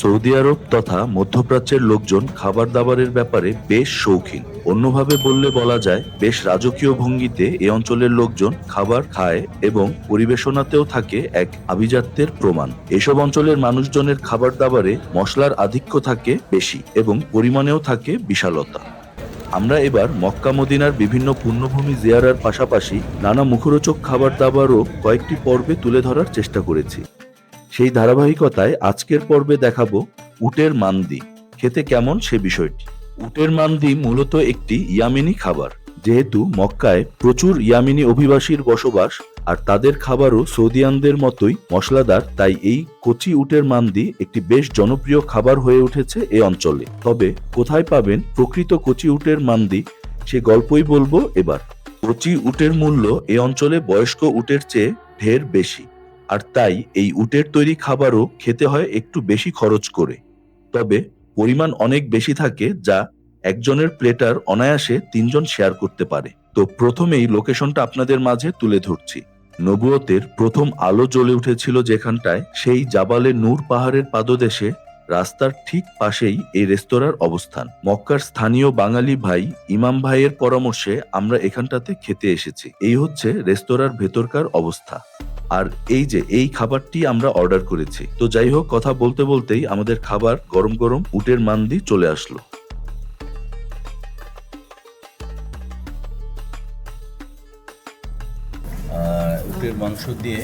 Saudi আরব তথা মধ্যপ্রাচ্যের লোকজন খাবার দাবারের ব্যাপারে বেশ শৌখিন। অন্যভাবে বললে বলা যায়, বেশ রাজকীয় ভঙ্গিতে এ অঞ্চলের লোকজন খাবার খায় এবং পরিবেশনাতেও থাকে এক আভিজাত্যের প্রমাণ। এসব অঞ্চলের মানুষজনের খাবার দাবারে মশলার আধিক্য থাকে বেশি এবং পরিমাণেও থাকে বিশালতা। আমরা এবার মক্কা মদিনার বিভিন্ন পুণ্যভূমি জিয়ারার পাশাপাশি নানা মুখরোচক খাবার দাবারও কয়েকটি পর্বে তুলে ধরার চেষ্টা করেছি। সেই ধারাবাহিকতায় আজকের পর্বে দেখাবো উটের মান্দি। খেতে কেমন সে বিষয়টি? উটের মান্দি মূলত একটি ইয়ামিনী খাবার। যেহেতু মক্কায় প্রচুর ইয়ামিনী অভিবাসীর বসবাস আর তাদের খাবারও সৌদিয়ানদের মতোই মশলাদার, তাই এই কচি উটের মান্দি একটি বেশ জনপ্রিয় খাবার হয়ে উঠেছে এ অঞ্চলে। তবে কোথায় পাবেন প্রকৃত কচি উটের মান্দি, সে গল্পই বলব এবার। কচি উটের মূল্য এ অঞ্চলে বয়স্ক উটের চেয়ে ঢের বেশি। আর তাই এই উটের তৈরি খাবারও খেতে হয় একটু বেশি খরচ করে। তবে পরিমাণ অনেক বেশি থাকে যা একজনের প্লেটার অনায়াসে তিনজন শেয়ার করতে পারে। তো প্রথমেই লোকেশনটা আপনাদের মাঝে তুলে ধরছি। নবুয়তের প্রথম আলো জ্বলে উঠেছিল যেখানটায় সেই জাবালে নূর পাহাড়ের পাদদেশে, রাস্তার ঠিক পাশেই এই রেস্তোরাঁর অবস্থান। মক্কার স্থানীয় বাঙালি ভাই, ইমাম ভাইয়ের পরামর্শে আমরা এখানটাতে খেতে এসেছি। এই হচ্ছে রেস্তোরাঁর ভেতরকার অবস্থা। আর এই যে এই খাবারটি আমরা অর্ডার করেছি। তো যাই হোক কথা বলতে বলতেই আমাদের খাবার গরম গরম উটের মান্দি চলে আসলো। উটের মাংস দিয়ে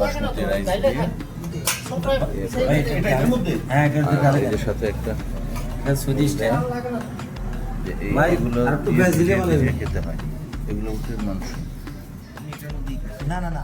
বাসমতি রাইস দিয়ে। হ্যাঁ সাথে একটা। খেতে হয়। এগুলো উটের মাংস। না না না।